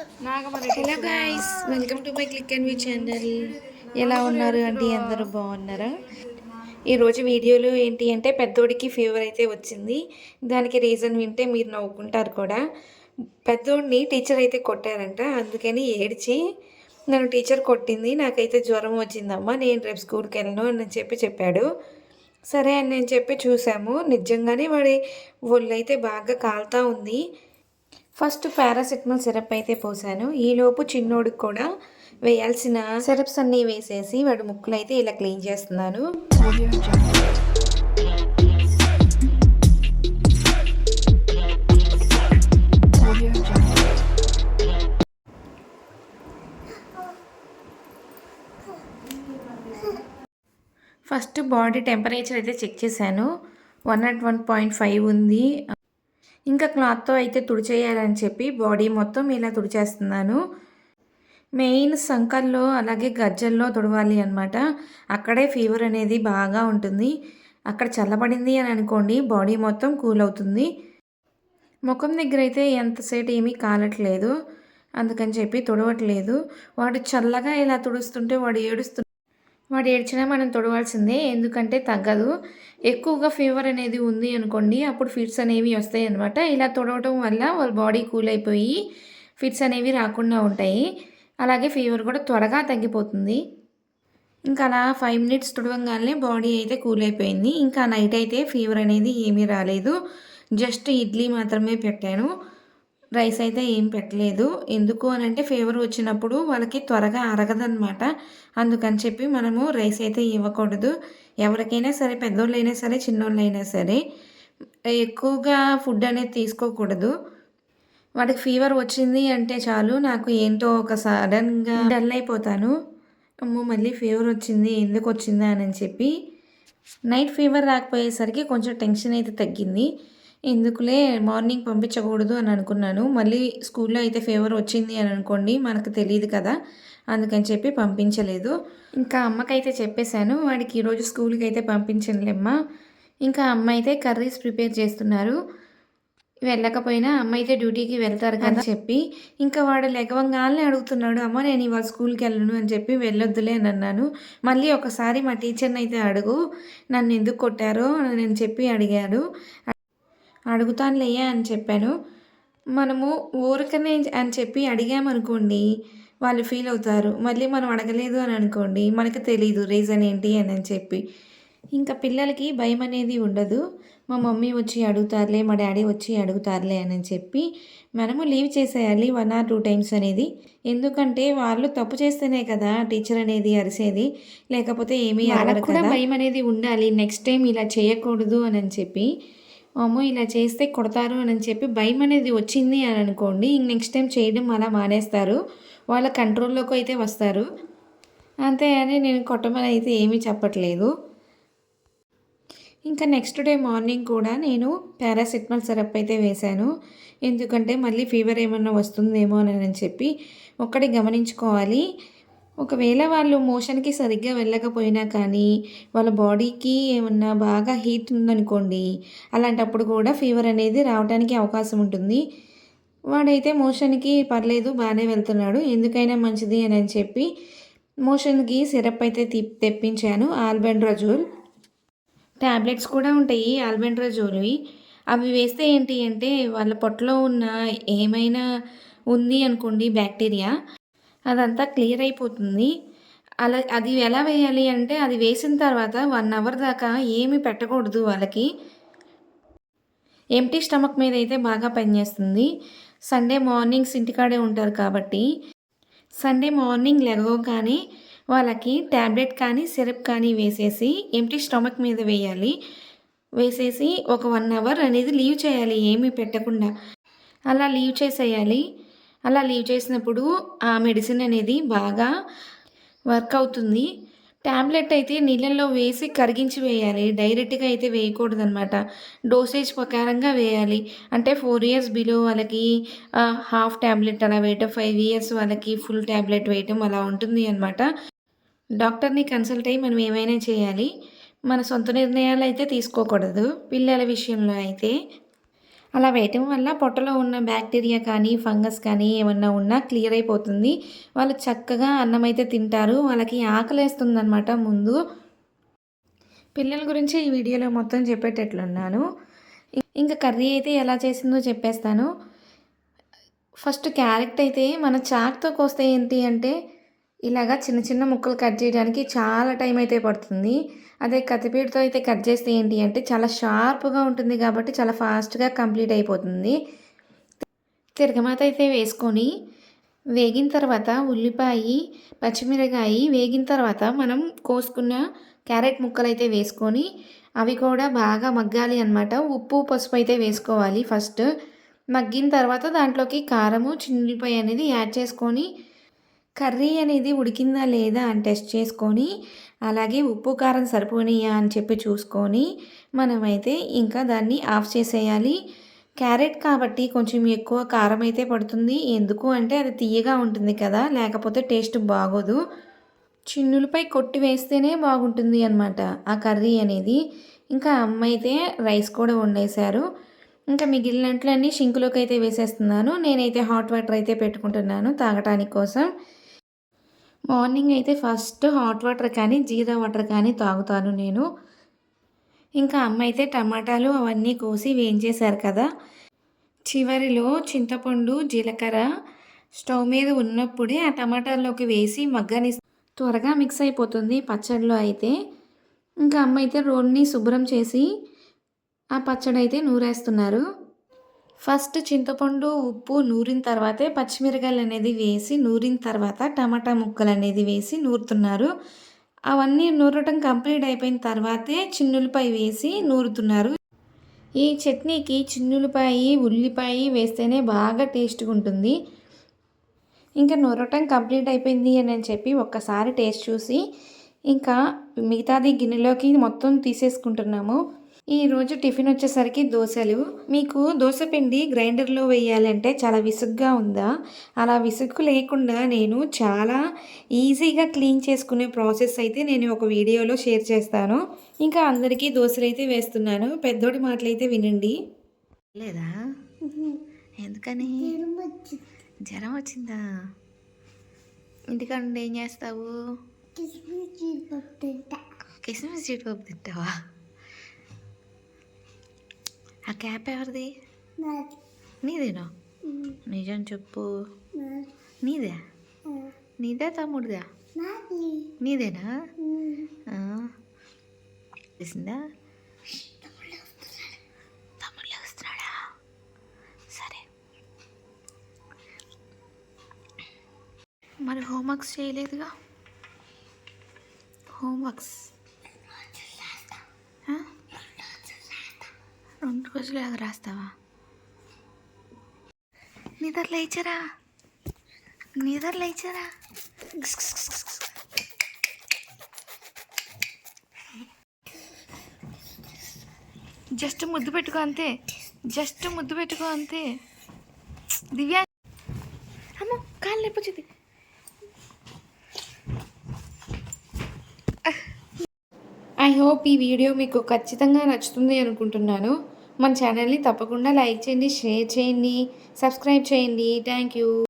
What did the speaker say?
Hello guys welcome to my click and view channel ఎలా ఉన్నారు అంటే అందరూ బాగున్నారా? ఈరోజు వీడియోలో ఏంటి అంటే పెద్దోడికి ఫీవర్ అయితే వచ్చింది. దానికి రీజన్ వింటే మీరు నవ్వుకుంటారు కూడా. పెద్దోడిని టీచర్ అయితే కొట్టారంట. అందుకని ఏడ్చి నన్ను టీచర్ కొట్టింది నాకైతే జ్వరం వచ్చిందమ్మా నేను రేపు స్కూల్కి వెళ్ళను అని చెప్పి చెప్పాడు. సరే అని నేను చెప్పి చూసాము నిజంగానే వాడి ఒళ్ళు అయితే బాగా కాలుతా ఉంది. ఫస్ట్ పారాసిటమాల్ సిరప్ అయితే పోసాను. ఈలోపు చిన్నోడికి కూడా వేయాల్సిన సిరప్స్ అన్నీ వేసేసి వాడు ముక్కులు అయితే ఇలా క్లీన్ చేస్తున్నాను. ఫస్ట్ బాడీ టెంపరేచర్ అయితే చెక్ చేశాను. One not one point five ఉంది. ఇంకా క్లాత్తో అయితే తుడిచేయాలని చెప్పి బాడీ మొత్తం ఇలా తుడిచేస్తున్నాను. మెయిన్ సంకల్లో అలాగే గజ్జల్లో తుడవాలి అనమాట అక్కడే ఫీవర్ అనేది బాగా ఉంటుంది. అక్కడ చల్లబడింది అని అనుకోండి బాడీ మొత్తం కూల్ అవుతుంది. ముఖం దగ్గర అయితే ఎంతసేపు ఏమీ కాలట్లేదు. అందుకని చెప్పి తుడవట్లేదు. వాడు చల్లగా ఇలా తుడుస్తుంటే వాడు ఏడుస్తు వాడు ఏడ్చినా మనం తొడవాల్సిందే ఎందుకంటే తగ్గదు. ఎక్కువగా ఫీవర్ అనేది ఉంది అనుకోండి అప్పుడు ఫిట్స్ అనేవి వస్తాయి అనమాట ఇలా తొడవటం వల్ల వాళ్ళ బాడీ కూల్ అయిపోయి ఫిట్స్ అనేవి రాకుండా ఉంటాయి. అలాగే ఫీవర్ కూడా త్వరగా తగ్గిపోతుంది. ఇంకా అలా ఫైవ్ మినిట్స్ తుడవంగానే బాడీ అయితే కూల్ అయిపోయింది. ఇంకా నైట్ అయితే ఫీవర్ అనేది ఏమీ రాలేదు. జస్ట్ ఇడ్లీ మాత్రమే పెట్టాను. రైస్ అయితే ఏం పెట్టలేదు. ఎందుకు అని అంటే ఫీవర్ వచ్చినప్పుడు వాళ్ళకి త్వరగా అరగదనమాట అందుకని చెప్పి మనము రైస్ అయితే ఇవ్వకూడదు. ఎవరికైనా సరే పెద్దోళ్ళైనా సరే చిన్నోళ్ళైనా సరే ఎక్కువగా ఫుడ్ అనేది తీసుకోకూడదు. వాడికి ఫీవర్ వచ్చింది అంటే చాలు నాకు ఏంటో ఒక సడన్గా డల్ అయిపోతాను. అమ్మో మళ్ళీ ఫీవర్ వచ్చింది ఎందుకు వచ్చిందా అని చెప్పి నైట్ ఫీవర్ రాకపోయేసరికి కొంచెం టెన్షన్ అయితే తగ్గింది. ఎందుకులే మార్నింగ్ పంపించకూడదు అని అనుకున్నాను. మళ్ళీ స్కూల్లో అయితే ఫీవర్ వచ్చింది అని అనుకోండి మనకు తెలియదు కదా అందుకని చెప్పి పంపించలేదు. ఇంకా అమ్మకైతే చెప్పేశాను వాడికి ఈరోజు స్కూల్కి అయితే పంపించలేమ్మా ఇంకా అమ్మ అయితే కర్రీస్ ప్రిపేర్ చేస్తున్నారు. వెళ్ళకపోయినా అమ్మ అయితే డ్యూటీకి వెళ్తారు కదా చెప్పి ఇంకా వాడు లెగవంగానే అడుగుతున్నాడు అమ్మ నేను ఇవాళ స్కూల్కి వెళ్ళను అని చెప్పి వెళ్ళొద్దులే అని అన్నాను. మళ్ళీ ఒకసారి మా టీచర్ని అయితే అడుగు నన్ను ఎందుకు కొట్టారో అని చెప్పి అడిగాడు. అడుగుతానులేయా అని చెప్పాను. మనము ఊరికనే అని చెప్పి అడిగామనుకోండి వాళ్ళు ఫీల్ అవుతారు. మళ్ళీ మనం అడగలేదు అని అనుకోండి మనకు తెలీదు రీజన్ ఏంటి అని అని చెప్పి. ఇంకా పిల్లలకి భయం అనేది ఉండదు. మా మమ్మీ వచ్చి అడుగుతారులే మా డాడీ వచ్చి అడుగుతారులే అని చెప్పి మనము లీవ్ చేసేయాలి వన్ ఆర్ టూ టైమ్స్ అనేది. ఎందుకంటే వాళ్ళు తప్పు చేస్తేనే కదా టీచర్ అనేది అరిసేది. లేకపోతే ఏమీ అడగరు కూడా భయం అనేది ఉండాలి. నెక్స్ట్ టైం ఇలా చేయకూడదు అని చెప్పి అమ్మో ఇలా చేస్తే కొడతారు అని చెప్పి భయం అనేది వచ్చింది అని అనుకోండి ఇంక నెక్స్ట్ టైం చేయడం అలా మానేస్తారు. వాళ్ళ కంట్రోల్లోకి అయితే వస్తారు. అంతే అని నేను కొట్టమని అయితే ఏమీ చెప్పట్లేదు. ఇంకా నెక్స్ట్ డే మార్నింగ్ కూడా నేను పారాసిటమాల్ సిరప్ అయితే వేశాను. ఎందుకంటే మళ్ళీ ఫీవర్ ఏమన్నా వస్తుందేమో అని చెప్పి ఒక్కటి గమనించుకోవాలి. ఒకవేళ వాళ్ళు మోషన్కి సరిగ్గా వెళ్ళకపోయినా కానీ వాళ్ళ బాడీకి ఏమన్నా బాగా హీట్ ఉందనుకోండి అలాంటప్పుడు కూడా ఫీవర్ అనేది రావడానికి అవకాశం ఉంటుంది. వాడైతే మోషన్కి పర్లేదు బాగానే వెళ్తున్నాడు ఎందుకైనా మంచిది అని చెప్పి మోషన్కి సిరప్ అయితే తెప్పించాను ఆల్బెండ్రజోల్. ట్యాబ్లెట్స్ కూడా ఉంటాయి ఆల్బెండ్రజోల్వి. అవి వేస్తే ఏంటి అంటే వాళ్ళ పొట్టలో ఉన్న ఏమైనా ఉంది అనుకోండి బ్యాక్టీరియా. అదంతా క్లియర్ అయిపోతుంది. అలా అది ఎలా వేయాలి అంటే అది వేసిన తర్వాత వన్ అవర్ దాకా ఏమి పెట్టకూడదు వాళ్ళకి. ఎంటీ స్టమక్ మీద అయితే బాగా పనిచేస్తుంది. సండే మార్నింగ్స్ ఇంటికాడే ఉంటారు కాబట్టి. సండే మార్నింగ్ లెగవగానే వాళ్ళకి ట్యాబ్లెట్ కానీ సిరప్ కానీ వేసేసి ఎంటీ స్టమక్ మీద వేయాలి. వేసేసి ఒక వన్ అవర్ అనేది లీవ్ చేయాలి ఏమీ పెట్టకుండా. అలా లీవ్ చేసేయాలి. అలా లీవ్ చేసినప్పుడు ఆ మెడిసిన్ అనేది బాగా వర్క్ అవుతుంది. ట్యాబ్లెట్ అయితే నీళ్ళల్లో వేసి కరిగించి వేయాలి. డైరెక్ట్గా అయితే వేయకూడదు అనమాట డోసేజ్ ప్రకారంగా వేయాలి. అంటే ఫోర్ ఇయర్స్ బిలో వాళ్ళకి హాఫ్ ట్యాబ్లెట్ అలా వేయటం ఫైవ్ ఇయర్స్ వాళ్ళకి ఫుల్ ట్యాబ్లెట్ వేయటం అలా ఉంటుంది అనమాట డాక్టర్ని కన్సల్ట్ అయ్యి మనం ఏమైనా చేయాలి మన సొంత నిర్ణయాలు అయితే తీసుకోకూడదు. పిల్లల విషయంలో అయితే అలా వేయటం వల్ల పొట్టలో ఉన్న బ్యాక్టీరియా కానీ ఫంగస్ కానీ ఏమన్నా ఉన్నా క్లియర్ అయిపోతుంది. వాళ్ళు చక్కగా అన్నం అయితే తింటారు. వాళ్ళకి ఆకలేస్తుందన్నమాట ముందు. పిల్లల గురించి ఈ వీడియోలో మొత్తం చెప్పేటట్లున్నాను. ఇంకా కర్రీ అయితే ఎలా చేసిందో చెప్పేస్తాను. ఫస్ట్ క్యారెట్ అయితే మన చాక్తో కోస్తే ఏంటి అంటే ఇలాగా చిన్న చిన్న ముక్కలు కట్ చేయడానికి చాలా టైం అయితే పడుతుంది. అదే కత్తిపీటతో అయితే కట్ చేస్తే ఏంటి అంటే చాలా షార్ప్గా ఉంటుంది కాబట్టి చాలా ఫాస్ట్గా కంప్లీట్ అయిపోతుంది. తిరగమాత అయితే వేసుకొని వేగిన తర్వాత ఉల్లిపాయ పచ్చిమిరకాయ వేగిన తర్వాత మనం కోసుకున్న క్యారెట్ ముక్కలు అయితే వేసుకొని అవి కూడా బాగా మగ్గాలి అన్నమాట. ఉప్పు పసుపు అయితే వేసుకోవాలి ఫస్ట్. మగ్గిన తర్వాత దాంట్లోకి కారము చిన్నులపాయ అనేది యాడ్ చేసుకొని కర్రీ అనేది ఉడికిందా లేదా అని టెస్ట్ చేసుకొని అలాగే ఉప్పు కారం సరిపోనియా అని చెప్పి చూసుకొని మనమైతే ఇంకా దాన్ని ఆఫ్ చేసేయాలి. క్యారెట్ కాబట్టి కొంచెం ఎక్కువ కారం అయితే పడుతుంది. ఎందుకు అంటే అది తీయగా ఉంటుంది కదా లేకపోతే టేస్ట్ బాగోదు. చిన్నులపై కొట్టి వేస్తేనే బాగుంటుంది అనమాట ఆ కర్రీ అనేది. ఇంకా అమ్మ అయితే రైస్ కూడా వండేశారు. ఇంకా మిగిలినట్లన్నీ షింకులోకి అయితే వేసేస్తున్నాను. నేనైతే హాట్ వాటర్ అయితే పెట్టుకుంటున్నాను తాగటానికి కోసం. మార్నింగ్ అయితే ఫస్ట్ హాట్ వాటర్ కానీ జీరా వాటర్ కానీ తాగుతాను నేను. ఇంకా అమ్మ అయితే టమాటాలు అవన్నీ కోసి వేయించేశారు కదా. చివరిలో చింతపండు జీలకర్ర స్టవ్ మీద ఉన్నప్పుడే ఆ టమాటాల్లోకి వేసి మగ్గని త్వరగా మిక్స్ అయిపోతుంది పచ్చడిలో అయితే. ఇంకా అమ్మ అయితే రోడ్ని శుభ్రం చేసి ఆ పచ్చడి అయితే నూరేస్తున్నారు. ఫస్ట్ చింతపండు ఉప్పు నూరిన తర్వాతే పచ్చిమిరకాయలు అనేది వేసి నూరిన తర్వాత టమాటా ముక్కలు అనేది వేసి నూరుతున్నారు. అవన్నీ నూరటం కంప్లీట్ అయిపోయిన తర్వాతే చిన్నులపై వేసి నూరుతున్నారు. ఈ చట్నీకి చిన్నులపాయ ఉల్లిపాయ వేస్తేనే బాగా టేస్ట్గా ఉంటుంది. ఇంకా నూరటం కంప్లీట్ అయిపోయింది అని అని చెప్పి ఒక్కసారి టేస్ట్ చూసి ఇంకా మిగతాది గిన్నెలోకి మొత్తం తీసేసుకుంటున్నాము. ఈరోజు టిఫిన్ వచ్చేసరికి దోశలు. మీకు దోశ పిండి గ్రైండర్లో వేయాలంటే చాలా విసుగ్గా ఉందా? అలా విసుగు లేకుండా నేను చాలా ఈజీగా క్లీన్ చేసుకునే ప్రాసెస్ అయితే నేను ఒక వీడియోలో షేర్ చేస్తాను. ఇంకా అందరికీ దోశలు అయితే వేస్తున్నాను. పెద్దోడి మాటలు అయితే వినండి. లేదా? ఎందుకని? జ్వరం వచ్చిందా? ఇంటికాడ ఏం చేస్తావు? కిస్మిస్ జీడిపప్పు తింటావా ఆ క్యాప్ ఎవరిది? నీదేనా? నిజం చెప్పు. నీదే. నీదే? తమ్ముడిదా? నీదేనా. తెలిసిందా? తమ్ముడు వస్తున్నాడా సరే. మరి హోంవర్క్స్ చేయలేదుగా? హోంవర్క్స్ ఆ? రెండు రోజులు రాస్తావా? నిద్ర లేచరా? నిద్ర లేచరా? జస్ట్ ముద్దు పెట్టుకో అంతే. జస్ట్ ముద్దు పెట్టుకో అంతే. దివ్య. అమ్మో కాళ్ళు లేపొచ్చింది ఐ హోప్ ఈ వీడియో మీకు ఖచ్చితంగా నచ్చుతుంది అనుకుంటున్నాను. మన ఛానల్ని తప్పకుండా లైక్ చేయండి షేర్ చేయండి సబ్స్క్రైబ్ చేయండి. Thank you